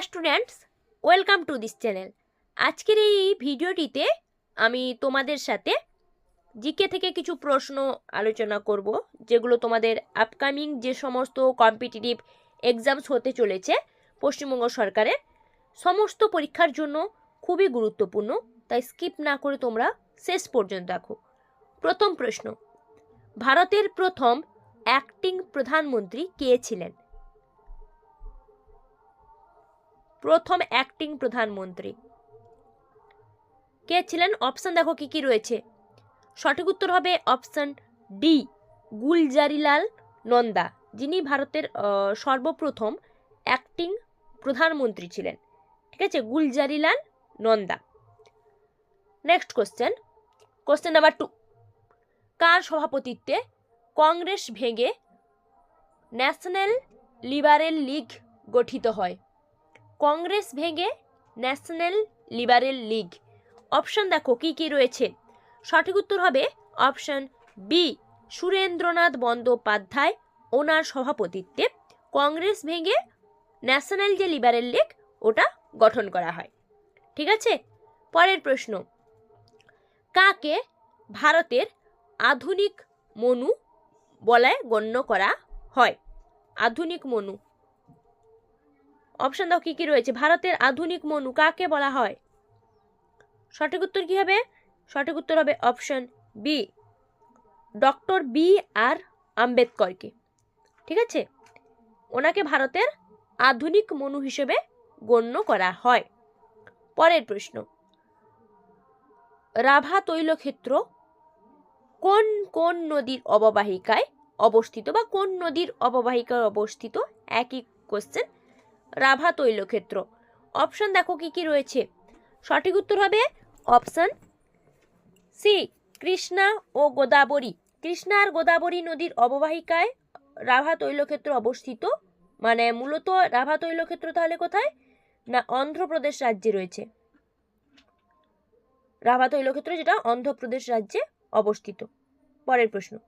Dear students welcome to this channel আজকের এই ভিডিওটিতে আমি তোমাদের সাথে জিকে থেকে কিছু প্রশ্ন আলোচনা করব, যেগুলো তোমাদের আপকামিং যে সমস্ত কম্পিটিটিভ এক্সামস হতে চলেছে পশ্চিমবঙ্গ সরকারের, সমস্ত পরীক্ষার জন্য খুবই গুরুত্বপূর্ণ, তাই স্কিপ না করে তোমরা শেষ পর্যন্ত দেখো। প্রথম প্রশ্ন, ভারতের প্রথম অ্যাক্টিং প্রধানমন্ত্রী কে ছিলেন? প্রথম অ্যাক্টিং প্রধানমন্ত্রী কে ছিলেন? অপশন দেখো কি কি রয়েছে। সঠিক উত্তর হবে অপশন ডি গুলজারিলাল নন্দা। যিনি ভারতের সর্বপ্রথম অ্যাক্টিং প্রধানমন্ত্রী ছিলেন। ঠিক আছে? Gulzarilal Nanda. Next question question number two কার সভাপতিত্বে কংগ্রেস ভেঙে ন্যাশনাল লিবারেল লীগ গঠিত হয়? কংগ্রেস ভেঙে ন্যাশনাল লিবারেল লীগ। অপশন দেখো, কি কি রয়েছে? সঠিক উত্তর হবে অপশন বি, সুরেন্দ্রনাথ বন্দ্যোপাধ্যায়, ওনার সভাপতিত্বে কংগ্রেস ভেঙে ন্যাশনাল যে লিবারেল লীগ, ওটা গঠন করা হয়। ঠিক আছে? পরের প্রশ্ন। কাকে ভারতের আধুনিক মনু বলায় গণ্য করা হয়? আধুনিক মনু। অপশন দাও কি কি রয়েছে? ভারতের আধুনিক মনু কাকে বলা হয়? সঠিক উত্তর কি হবে? সঠিক উত্তর হবে option B doctor B R আম্বেদকরকে। ঠিক আছে? ওনাকে ভারতের আধুনিক মনু হিসেবে গণ্য করা হয়। পরের প্রশ্ন, রাভা তৈলক্ষেত্র কোন কোন নদীর অববাহিকায় অবস্থিত বা কোন নদীর অববাহিকায় অবস্থিত? একই কোশ্চেন রাভা তৈলক্ষেত্র। অপশন দেখো কি কি রয়েছে। সঠিক উত্তর হবে অপশন সি কৃষ্ণা ও গোদাবরী। কৃষ্ণা আর গোদাবরী নদীর অববাহিকায় রাভা তৈলক্ষেত্র অবস্থিত। মানে মূলত রাভা তৈলক্ষেত্র তাহলে কোথায়? না অন্ধ্রপ্রদেশ রাজ্যে রয়েছে। রাভা তৈলক্ষেত্র যেটা অন্ধ্রপ্রদেশ রাজ্যে অবস্থিত। পরের প্রশ্ন।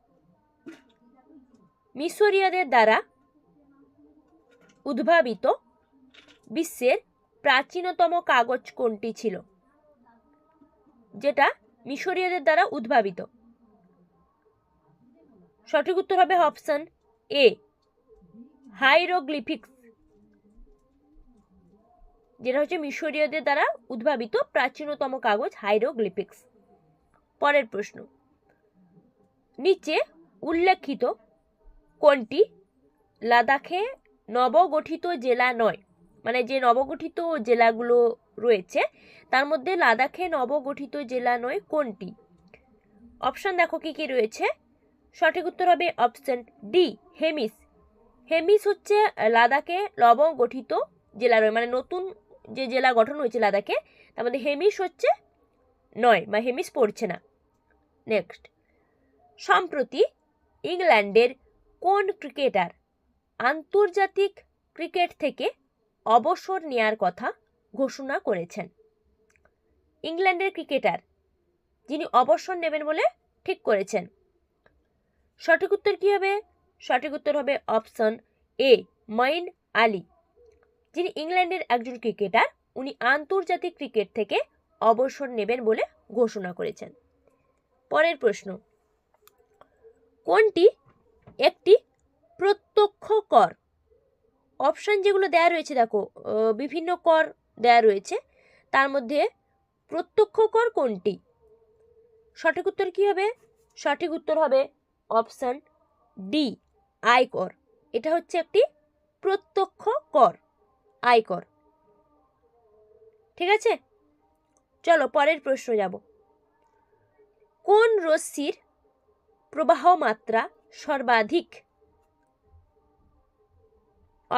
মিশরীয়দের দ্বারা উদ্ভাবিত বিশ্বের প্রাচীনতম কাগজ কোনটি ছিল? যেটা মিশরীয়দের দ্বারা উদ্ভাবিত। সঠিক উত্তর হবে অপশন এ, হাইরোগ্লিফিক্স, যেটা হচ্ছে মিশরীয়দের দ্বারা উদ্ভাবিত প্রাচীনতম কাগজ হাইরোগ্লিফিক্স। পরের প্রশ্ন, নিচে উল্লেখিত কোনটি? লাদাখে নবগঠিত জেলা নয়। মানে যে নবগঠিত জেলাগুলো রয়েছে, তার মধ্যে লাদাখে নবগঠিত জেলা নয়, কোনটি? অপশন দেখো কি কি রয়েছে। সঠিক উত্তর হবে অপশন ডি, হেমিস। হেমিস হচ্ছে লাদাখে নবগঠিত জেলা নয় মানে নতুন যে জেলা গঠন হয়েছে লাদাখে, তার মধ্যে হেমিস হচ্ছে নয়, বা হেমিস পড়ছে না। নেক্সট। সম্প্রতি ইংল্যান্ডের কোন ক্রিকেটার আন্তর্জাতিক ক্রিকেট থেকে অবসর নেয়ার কথা ঘোষণা করেছেন। ইংল্যান্ডের ক্রিকেটার, যিনি অবসর নেবেন বলে ঠিক করেছেন। সঠিক উত্তর কী হবে? সঠিক উত্তর হবে অপশন এ, মাইন আলী, যিনি ইংল্যান্ডের একজন ক্রিকেটার। উনি আন্তর্জাতিক ক্রিকেট থেকে অবসর নেবেন বলে ঘোষণা করেছেন। পরের প্রশ্ন, কোনটি একটি প্রত্যক্ষ কর? অপশান যেগুলো দেয়া রয়েছে, দেখো বিভিন্ন কর দেয়া রয়েছে। তার মধ্যে প্রত্যক্ষ কর কোনটি? সঠিক উত্তর কী হবে? সঠিক উত্তর হবে অপশান ডি আয়কর এটা হচ্ছে একটি প্রত্যক্ষ কর আয়কর ঠিক আছে? চলো, পরের প্রশ্ন যাব। কোন রশ্মির প্রবাহ মাত্রা সর্বাধিক?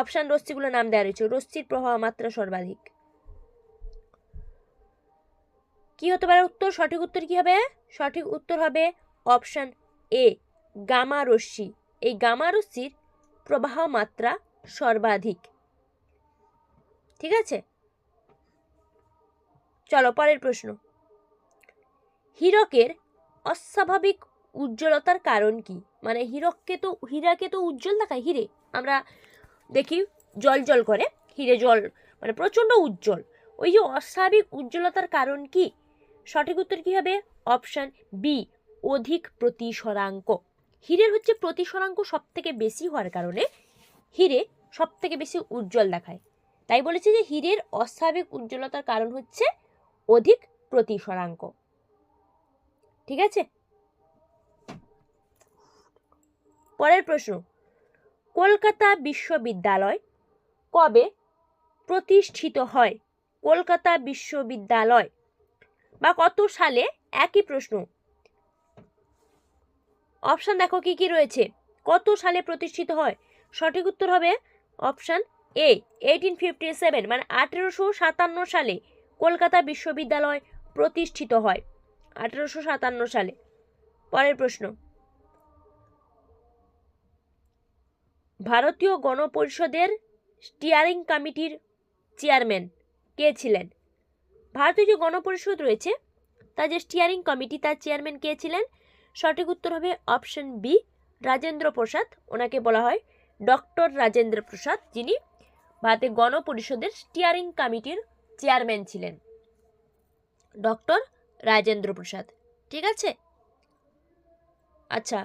অপশান রশ্মিগুলো নাম দেওয়া রয়েছে। রশ্মির প্রবাহ মাত্রা সর্বাধিক। কি হতে পারে উত্তর? সঠিক উত্তর কি হবে? সঠিক উত্তর হবে অপশান এ, গামা রশ্মি। এই গামা রশ্মির প্রবাহ মাত্রা সর্বাধিক। ঠিক আছে? চলো, পরের প্রশ্ন। হীরকের অস্বাভাবিক উজ্জ্বলতার কারণ কি? মানে হীরককে তো, হীরাকে তো উজ্জ্বল দেখায়। হিরে, আমরা দেখি জল জল করে, হিরে জল মানে প্রচণ্ড উজ্জ্বল। ওই যে অস্বাভাবিক উজ্জ্বলতার কারণ কি? সঠিক উত্তর কি হবে? অপশান বি, অধিক প্রতিসরাঙ্ক। হীরের হচ্ছে প্রতিসরাঙ্ক সব থেকে বেশি হওয়ার কারণে হিরে সব থেকে বেশি উজ্জ্বল দেখায়। তাই বলেছে যে হীরের অস্বাভাবিক উজ্জ্বলতার কারণ হচ্ছে অধিক প্রতিসরাঙ্ক। ঠিক আছে? পরের প্রশ্ন কলকাতা বিশ্ববিদ্যালয় কবে প্রতিষ্ঠিত হয়? কলকাতা বিশ্ববিদ্যালয়। বা কত সালে? একই প্রশ্ন। অপশান দেখো কি কি রয়েছে? কত সালে প্রতিষ্ঠিত হয়? সঠিক উত্তর হবে option A eighteen fifty seven মানে আঠেরোশো সাতান্ন সালে কলকাতা বিশ্ববিদ্যালয় প্রতিষ্ঠিত হয়। আঠেরোশো সাতান্ন সালে। পরের প্রশ্ন। ভারতীয় গণপরিষদের স্টিয়ারিং কমিটির চেয়ারম্যান কে ছিলেন? ভারতীয় যে গণপরিষদ রয়েছে, তার যে স্টিয়ারিং কমিটি, তার চেয়ারম্যান কে ছিলেন? সঠিক উত্তর হবে অপশন বি, রাজেন্দ্র প্রসাদ। ওনাকে বলা হয় ডক্টর রাজেন্দ্র প্রসাদ, যিনি ভারতের গণপরিষদের স্টিয়ারিং কমিটির চেয়ারম্যান ছিলেন। ডক্টর রাজেন্দ্র প্রসাদ, ঠিক আছে? আচ্ছা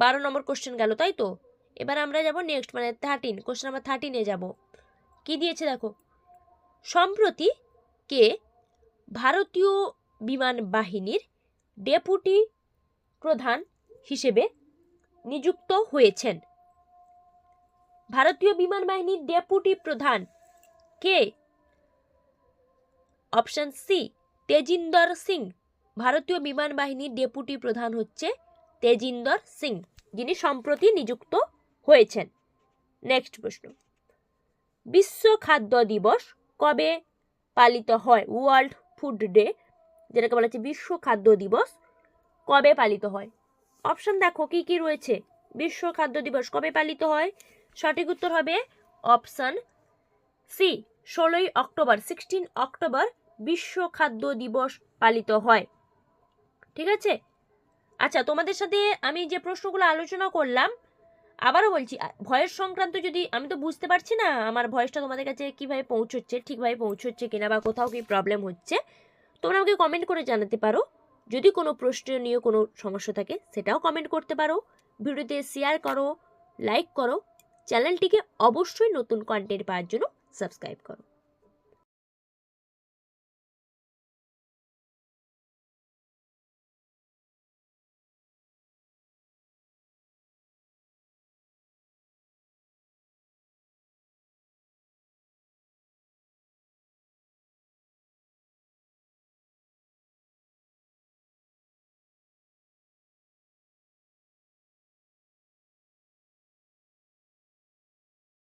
বারো নম্বর কোশ্চেন গেল, তাই তো? এবার আমরা যাব নেক্সট মানে থার্টিন কোশ্চেন নাম্বার থার্টিনে যাব। কি দিয়েছে দেখো? সম্প্রতি কে ভারতীয় বিমান বাহিনীর ডেপুটি প্রধান হিসেবে নিযুক্ত হয়েছেন? ভারতীয় বিমান বাহিনীর ডেপুটি প্রধান কে? Option C Tejinder Singh. ভারতীয় বিমান বাহিনীর ডেপুটি প্রধান হচ্ছে তেজিন্দর সিং, যিনি সম্প্রতি নিযুক্ত হয়েছেন। নেক্সট প্রশ্ন। বিশ্ব খাদ্য দিবস কবে পালিত হয়? ওয়ার্ল্ড ফুড ডে যেটাকে বলা হচ্ছে বিশ্ব খাদ্য দিবস, কবে পালিত হয়? অপশন দেখো, কি কি রয়েছে? বিশ্ব খাদ্য দিবস কবে পালিত হয়? সঠিক উত্তর হবে অপশন সি ষোলোই অক্টোবর সিক্সটিন অক্টোবর বিশ্ব খাদ্য দিবস পালিত হয়। ঠিক আছে? আচ্ছা তোমাদের সাথে আমি যে প্রশ্নগুলো আলোচনা করলাম আবারও বলছি ভয়েস সংক্রান্ত যদি, আমি তো বুঝতে পারছি না আমার ভয়েসটা তোমাদের কাছে কীভাবে পৌঁছচ্ছে, ঠিকভাবে পৌঁছচ্ছে কিনা বা কোথাও কী প্রবলেম হচ্ছে, তোমরা আমাকে কমেন্ট করে জানাতে পারো। যদি কোনো প্রশ্ন নিয়ে কোনো সমস্যা থাকে, সেটাও কমেন্ট করতে পারো। ভিডিওতে শেয়ার করো লাইক করো চ্যানেলটিকে অবশ্যই নতুন কন্টেন্ট পাওয়ার জন্য সাবস্ক্রাইব করো।